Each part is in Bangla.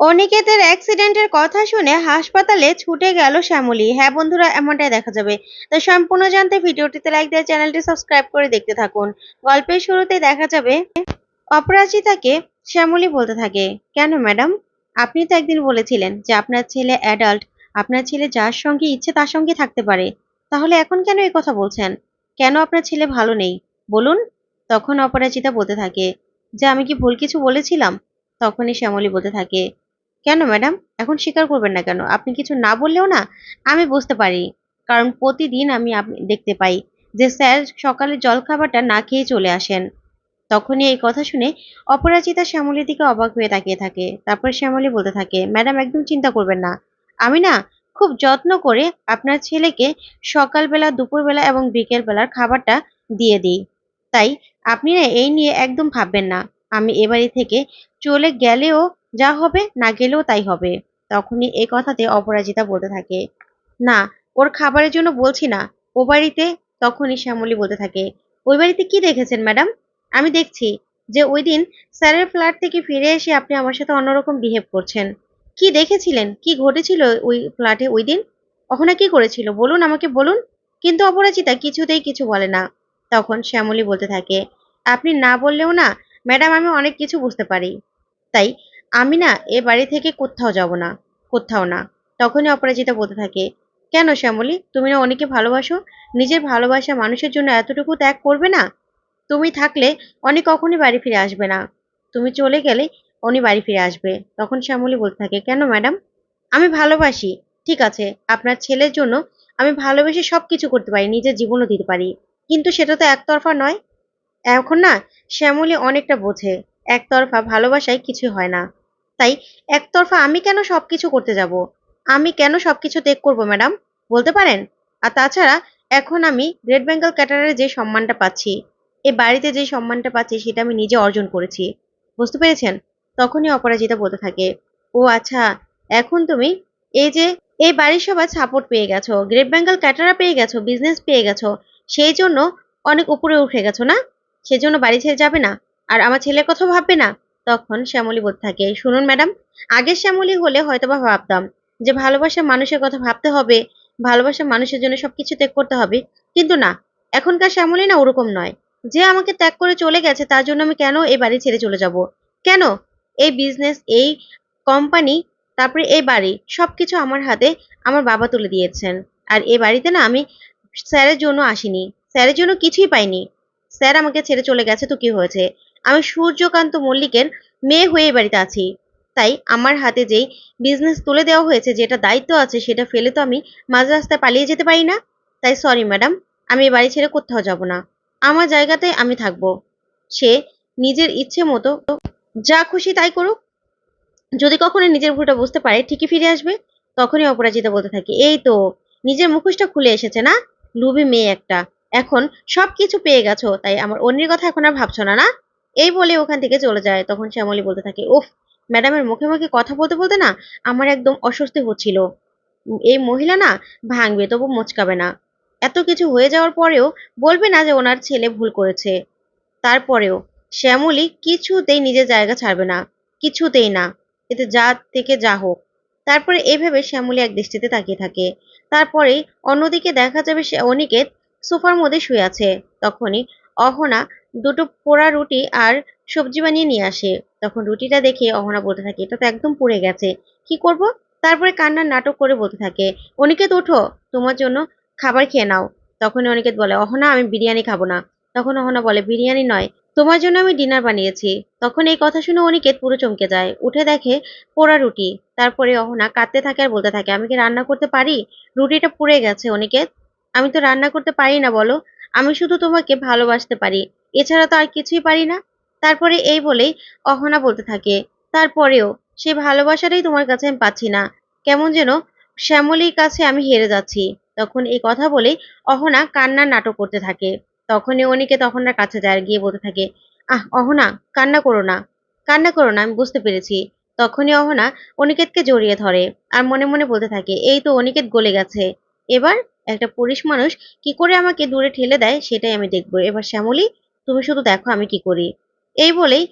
অনিকেতের অ্যাক্সিডেন্টের কথা শুনে হাসপাতালে ছুটে গেল শ্যামলী। হ্যাঁ বন্ধুরা, এমনটাই দেখা যাবে। তাই সম্পূর্ণ জানতে ভিডিওটিতে লাইক দিয়ে চ্যানেলটি সাবস্ক্রাইব করে দেখতে থাকুন। গল্পের শুরুতে দেখা যাবে অপরাজিতাকে শ্যামলী বলতে থাকে, কেন ম্যাডাম আপনি তো একদিন বলেছিলেন যে আপনার ছেলে অ্যাডাল্ট আপনার ছেলে যার সঙ্গে ইচ্ছে তার সঙ্গে থাকতে পারে। তাহলে এখন কেন এই কথা বলছেন? কেন আপনার ছেলে ভালো নেই? বলুন। তখন অপরাজিতা বলতে থাকে, যে আমি কি ভুল কিছু বলেছিলাম? তখনই শ্যামলী বলতে থাকে কেন ম্যাডাম? এখন স্বীকার করবেন না কেন? আপনি কিছু না বললেও না আমি বুঝতে পারি। কারণ প্রতিদিন আমি দেখতে পাই যে স্যার সকালে জলখাবারটা না খেয়ে চলে আসেন। তখনই এই কথা শুনে অপরাজিতা শ্যামলীর দিকে অবাক হয়ে তাকিয়ে থাকে। তারপর শ্যামলী বলতে থাকে, ম্যাডাম, একদম চিন্তা করবেন না। আমি না খুব যত্ন করে আপনার ছেলেকে সকালবেলা, দুপুরবেলা এবং বিকেলবেলার খাবারটা দিয়ে দিই। তাই আপনি না এই নিয়ে একদম ভাববেন না। আমি এ বাড়ি থেকে চলে গেলেও যা হবে না গেলেও তাই হবে। তখনই এই কথাতে অপরাজিতা বলতে থাকে, না, ওর খাবারের জন্য বলছি না। ও বাড়িতে? তখনই শ্যামলী বলতে থাকে ওই বাড়িতে কি দেখেছেন, ম্যাডাম? আমি দেখছি যে ওই দিন স্যারের ফ্ল্যাট থেকে ফিরে এসে আপনি আমার সাথে অন্যরকম বিহেভ করছেন। কি দেখেছিলেন? কি ঘটেছিল ওই ফ্ল্যাটে ওই দিন? অহনা কি করেছিল? বলুন আমাকে, বলুন। কিন্তু অপরাজিতা কিছুতেই কিছু বলে না। তখন শ্যামলী বলতে থাকে, আপনি না বললেও না, ম্যাডাম, আমি অনেক কিছু বুঝতে পারি। তাই আমি না এ বাড়ি থেকে কোথাও যাব না, কোথাও না। তখনই অপরাজিতা বলতে থাকে, কেন শ্যামলী? তুমি না অনেকে ভালোবাসো? নিজের ভালোবাসা মানুষের জন্য এতটুকু ত্যাগ করবে না? তুমি থাকলে অনেক কখনই বাড়ি ফিরে আসবে না। তুমি চলে গেলে উনি বাড়ি ফিরে আসবে। তখন শ্যামলী বলতে থাকে, কেন ম্যাডাম? আমি ভালোবাসি, ঠিক আছে, আপনার ছেলের জন্য আমি ভালোবেসে সব কিছু করতে পারি, নিজের জীবনও দিতে পারি। কিন্তু সেটা তো একতরফা নয়। এখন না শ্যামলী অনেকটা বোঝে একতরফা ভালোবাসায় কিছু হয় না। তাই, একতরফা আমি কেন সবকিছু করতে যাব? আমি কেন সবকিছু ত্যাগ করব, ম্যাডাম? বলতে পারেন? আর তাছাড়া, এখন আমি গ্রেট বেঙ্গল ক্যাটারের যে সম্মানটা পাচ্ছি এই বাড়িতে যে সম্মানটা পাচ্ছি, সেটা আমি নিজে অর্জন করেছি। বুঝতে পেরেছেন? তখনই অপরাজিতা বলতে থাকে, ও আচ্ছা এখন তুমি এই যে, এই বাড়ির সবার সাপোর্ট পেয়ে গেছো, গ্রেট বেঙ্গল ক্যাটারা পেয়ে গেছো বিজনেস পেয়ে গেছো, সেই জন্য অনেক উপরে উঠে গেছো না? সেজন্য বাড়ি ছেড়ে যাবে না? আর আমার ছেলের কথা ভাববে না? তখন শ্যামলী বলতে থাকে শুনুন ম্যাডাম, আগে শ্যামলী হলে হয়তোবা ভাবতাম যে ভালোবাসা মানুষের কথা ভাবতে হবে, ভালোবাসা মানুষের জন্য সবকিছু ত্যাগ করতে হবে। কিন্তু না, এখনকার শ্যামলী না ওরকম নয়। যে আমাকে ত্যাগ করে চলে গেছে তার জন্য আমি কেন এই বাড়ি ছেড়ে চলে যাব? কেন? এই বিজনেস এই কোম্পানি তারপরে এই বাড়ি, সবকিছু আমার হাতে আমার বাবা তুলে দিয়েছেন। আর এই বাড়িতে না আমি স্যারের জন্য আসিনি। স্যারের জন্য কিছুই পাইনি। স্যার আমাকে ছেড়ে চলে গেছে তো কি হয়েছে? আমি সূর্যকান্ত মল্লিকের মেয়ে হয়ে বাড়িতে আছি। তাই আমার হাতে যেই বিজনেস তুলে দেওয়া হয়েছে, যেটা দায়িত্ব আছে, সেটা ফেলে তো আমি মাঝ রাস্তায় পালিয়ে যেতে পারি না। তাই সরি ম্যাডাম আমি বাড়ি ছেড়ে কোথাও যাব না। আমার জায়গাতে আমি থাকব। সে নিজের ইচ্ছে মতো যা খুশি তাই করুক। যদি কখনো নিজের ভুলটা বুঝতে পারে, ঠিকই ফিরে আসবে, তখনই অপরাজিতা বলতে থাকি, এই তো, নিজের মুখোশটা খুলে এসেছে না? লুবি মেয়ে একটা। এখন সবকিছু পেয়ে গেছো, তাই আমার অন্যের কথা এখন আর ভাবছ না না? এই বলে ওখান থেকে চলে যায়। তখন শ্যামলী বলতে থাকে, উফ, ম্যাডামের মুখে মুখে কথা বলতে বলতে না আমার একদম অস্বস্তি হচ্ছিল। এই মহিলা না ভাঙবে, তবু মোচকাবে না। এত কিছু হয়ে যাওয়ার পরেও বলবে না যে ওনার ছেলে ভুল করেছে। তারপরেও শ্যামলী কিছুতেই নিজের জায়গা ছাড়বে না, কিছুতেই না। এতে যা থেকে যা হোক। তারপরে এইভাবে শ্যামলী এক দৃষ্টিতে তাকিয়ে থাকে। তারপরে অন্যদিকে দেখা যাবে সে অনিকেত সোফার মধ্যে শুয়ে আছে। তখনই অহনা দুটো পোড়া রুটি আর সবজি বানিয়ে নিয়ে আসে। তখন রুটিটা দেখে অহনা বলতে থাকে, এটা তো একদম পুড়ে গেছে। কি করব? তারপরে কান্নার নাটক করে বলতে থাকে, অনিকেত, ওঠো, তোমার জন্য খাবার খেয়ে নাও। তখন অনিকেত বলে, অহনা, আমি বিরিয়ানি খাব না। তখন অহনা বলে, বিরিয়ানি নয়, তোমার জন্য আমি ডিনার বানিয়েছি। তখন এই কথা শুনে অনিকেত পুরো চমকে যায়, উঠে দেখে পোড়া রুটি। তারপরে অহনা কাঁদতে থাকে আর বলতে থাকে, আমি কি রান্না করতে পারি? রুটিটা পুড়ে গেছে, অনিকেত। আমি তো রান্না করতে পারি না, বলো। আমি শুধু তোমাকে ভালোবাসতে পারি। এছাড়া তো আর কিছুই পারি না। তারপরে এই বলেই অহনা বলতে থাকে, তারপরেও সেই ভালোবাসাটাই তোমার কাছে আমি পাচ্ছি না। কেমন যেন শ্যামলীর কাছে আমি হেরে যাচ্ছি। তখন এই কথা বলে অহনা কান্নার নাটক করতে থাকে। তখনই অনিকে তখন আর কাছে যায়, গিয়ে বলতে থাকে, আহ, অহনা, কান্না করো না। কান্না করো না, আমি বুঝতে পেরেছি। তখনই অহনা অনিকেতকে জড়িয়ে ধরে আর মনে মনে বলতে থাকে, এই তো অনিকেত গলে গেছে। এবার একটা পুরুষ মানুষ কি করে আমাকে দূরে ঠেলে দেয় সেটাই আমি দেখব। এবার শ্যামলী, তুমি শুধু দেখো আমি কি করি। এই বলেই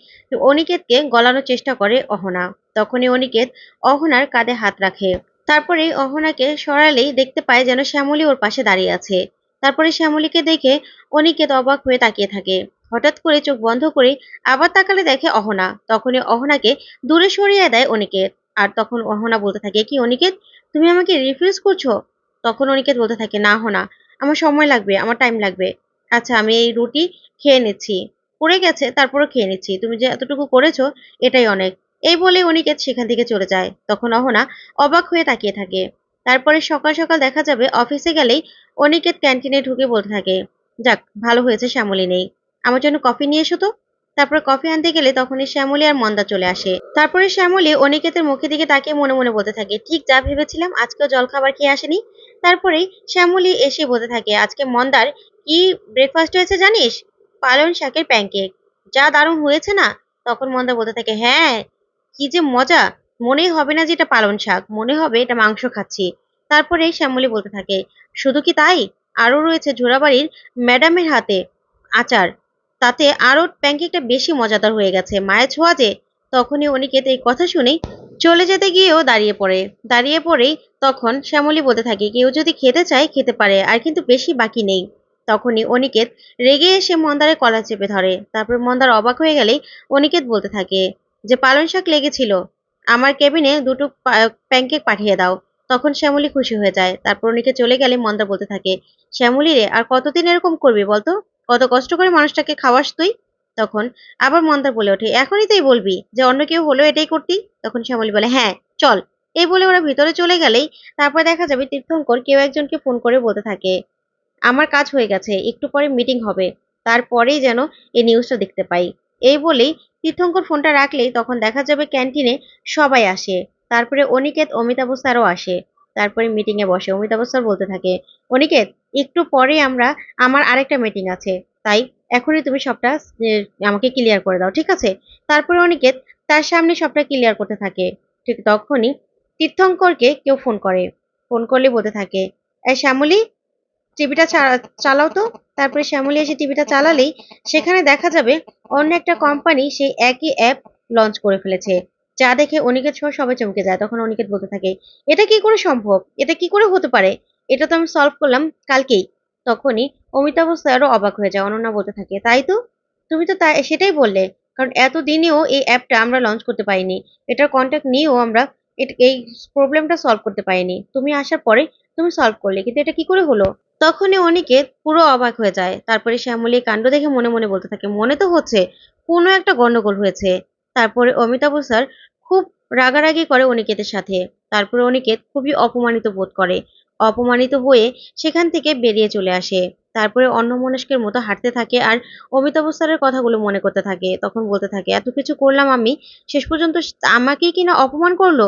অনিকেতকে গলানোর চেষ্টা করে অহনা। তখনই অনিকেত অহনার কাঁধে হাত রাখে। তারপরে অহনাকে সরালেই দেখতে পায় যেন শ্যামলী ওর পাশে দাঁড়িয়ে আছে। তারপরে শ্যামলীকে দেখে অনিকেত অবাক হয়ে তাকিয়ে থাকে। হঠাৎ করে চোখ বন্ধ করে আবার তাকালে দেখে অহনা। তখনই অহনাকে দূরে সরিয়ে দেয় অনিকেত। আর তখন অহনা বলতে থাকে, কি অনিকেত, তুমি আমাকে রিফিউজ করছ? তখন অনিকেত বলতে থাকে, না অহনা আমার সময় লাগবে, আমার টাইম লাগবে। আচ্ছা আমি এই রুটি খেয়ে নিচ্ছি। পড়ে গেছে তারপরে খেয়ে নিচ্ছি। তুমি যে এতটুকু করেছ, এটাই অনেক। এই বলে অনিকেত সেখান থেকে চলে যায়। তখন অহনা অবাক হয়ে তাকিয়ে থাকে। তারপরে সকাল সকাল দেখা যাবে অফিসে গেলেই অনিকেত ক্যান্টিনে ঢুকে বলতে থাকে, যাক, ভালো হয়েছে শ্যামলী নেই। আমার জন্য কফি নিয়ে এসো তো। তারপরে কফি আনতে গেলে তখনই শ্যামলী আর মন্দা চলে আসে। তারপরে শ্যামলী অনিকেতের মুখের দিকে তাকিয়ে মনে মনে বলতে থাকে, ঠিক যা ভেবেছিলাম, আজকেও জলখাবার খেয়ে আসেনি। তারপরেই শ্যামলী এসে বলতে থাকে, আজকে মন্দার কি ব্রেকফাস্ট হয়েছে জানিস? পালং শাকের প্যানকেক যা দারুণ হয়েছে না? তখন মন্দা বলতে থাকে হ্যাঁ কি যে মজা। মনেই হবে না যে এটা পালং শাক। মনে হবে এটা মাংস খাচ্ছি। তারপরে শ্যামলী বলতে থাকে, শুধু কি তাই? আরও রয়েছে ঝোড়াবাড়ির ম্যাডামের হাতে আচার। তাতে আরও প্যানকেকটা বেশি মজাদার হয়ে গেছে। মায়ের ছোঁয়া যে। তখনই অনিকেত এই কথা শুনেই চলে যেতে গিয়েও দাঁড়িয়ে পড়ে। দাঁড়িয়ে পড়েই তখন শ্যামলী বলতে থাকে, কেউ যদি খেতে চায়, খেতে পারে, আর কিন্তু বেশি বাকি নেই। তখনই অনিকেত রেগে এসে মন্দারের কলা চেপে ধরে। তারপর মন্দার অবাক হয়ে গেলেই অনিকেত বলতে থাকে, যে পালং শাক লেগেছিল, আমার কেবিনে দুটো প্যানকেক পাঠিয়ে দাও। তখন শ্যামলী খুশি হয়ে যায়। তারপর অনিকেত চলে গেলে মন্দা বলতে থাকে, শ্যামলী রে, আর কতদিন এরকম করবি বলতো? কত কষ্ট করে মানুষটাকে খাওয়াস তুই? তখন আবার মন্দার বলে ওঠে, এখনই তুই বলবি যে অন্য কেউ হলো এটাই করতি? তখন শ্যামলী বলে হ্যাঁ চল। এই বলে ওরা ভিতরে চলে গেলেই তারপর দেখা যাবে তীর্থঙ্কর কেউ একজনকে ফোন করে বলতে থাকে, আমার কাজ হয়ে গেছে, একটু পরে মিটিং হবে, তারপরেই যেন এই নিউজটা দেখতে পাই। এই বলেই তীর্থঙ্কর ফোনটা রাখলেই তখন দেখা যাবে ক্যান্টিনে সবাই আসে, তারপরে অনিকেত, অমিতাভ স্যারও আসে, তারপরে মিটিংয়ে বসে। অমিতাভ স্যার বলতে থাকে, অনিকেত, একটু পরে আমরা, আমার আরেকটা মিটিং আছে। তাই এখনই তুমি সবটা আমাকে ক্লিয়ার করে দাও, ঠিক আছে? তারপরে অনিকেত, তার সামনে সবটা ক্লিয়ার করতে থাকে। ঠিক তখনই তীর্থঙ্করকে কেউ ফোন করে। ফোন করলে বলতে থাকে এই শ্যামলী টিভিটা চালাও তো। তারপরে শ্যামলী এসে টিভিটা চালালেই সেখানে দেখা যাবে অন্য একটা কোম্পানি সেই একই অ্যাপ লঞ্চ করে ফেলেছে। যা দেখে অনিকেত সহ সবাই চমকে যায়। তখন অনিকেত বলতে থাকে, এটা কি করে সম্ভব? এটা কি করে হতে পারে? এটা তো আমি সলভ করলাম কালকেই। তখনই অমিতাভ স্যারও অবাক হয়ে যায়, অনন্যা বলতে থাকে, তাই তো? তুমি তো তাই, সেটাই বললে, কারণ এতদিনেও এই অ্যাপটা আমরা লঞ্চ করতে পারিনি। এটার কন্ট্যাক্ট নিয়েও আমরা এই প্রবলেমটা সলভ করতে পারিনি। তুমি আসার পরে তুমি সলভ করলে, কিন্তু এটা কি করে হলো? তখনই অনিকেত পুরো অবাক হয়ে যায়। তারপরে শ্যামলী কাণ্ড দেখে মনে মনে বলতে থাকে, মনে তো হচ্ছে, কোনো একটা গন্ডগোল হয়েছে। তারপরে অমিতাভ স্যার খুব রাগারাগি করে অনিকেতের সাথে। তারপরে অনিকেত খুবই অপমানিত বোধ করে। অপমানিত হয়ে সেখান থেকে বেরিয়ে চলে আসে। তারপরে অন্য মনস্কের মতো হাঁটতে থাকে আর অমিতাভ স্যারের কথাগুলো মনে করতে থাকে। তখন বলতে থাকে, এত কিছু করলাম আমি, শেষ পর্যন্ত আমাকেই কিনা অপমান করল?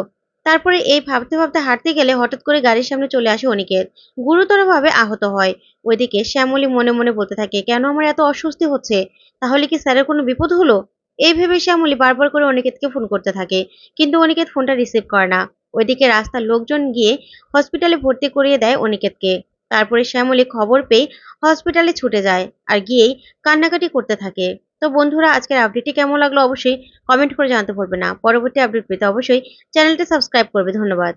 তারপরে এই ভাবতে ভাবতে হাঁটতে গেলে হঠাৎ করে গাড়ির সামনে চলে আসে অনিকেত। গুরুতরভাবে আহত হয়। ওইদিকে শ্যামলী মনে মনে বলতে থাকে, কেন আমার এত অস্বস্তি হচ্ছে? তাহলে কি স্যারের কোনো বিপদ হলো? এই ভেবে শ্যামলী বারবার করে অনিকেতকে ফোন করতে থাকে। কিন্তু অনিকেত ফোনটা রিসিভ করে না। ওইদিকে রাস্তার লোকজন গিয়ে হসপিটালে ভর্তি করিয়ে দেয় অনিকেতকে। তারপরে শ্যামলী খবর পেয়ে হসপিটালে ছুটে যায় আর গিয়েই কান্নাকাটি করতে থাকে। তো বন্ধুরা, আজকের আপডেটটি কেমন লাগল অবশ্যই কমেন্ট করে জানাতে ভুলবে না। পরবর্তী আপডেট পেতে অবশ্যই চ্যানেলটি সাবস্ক্রাইব করবে। ধন্যবাদ।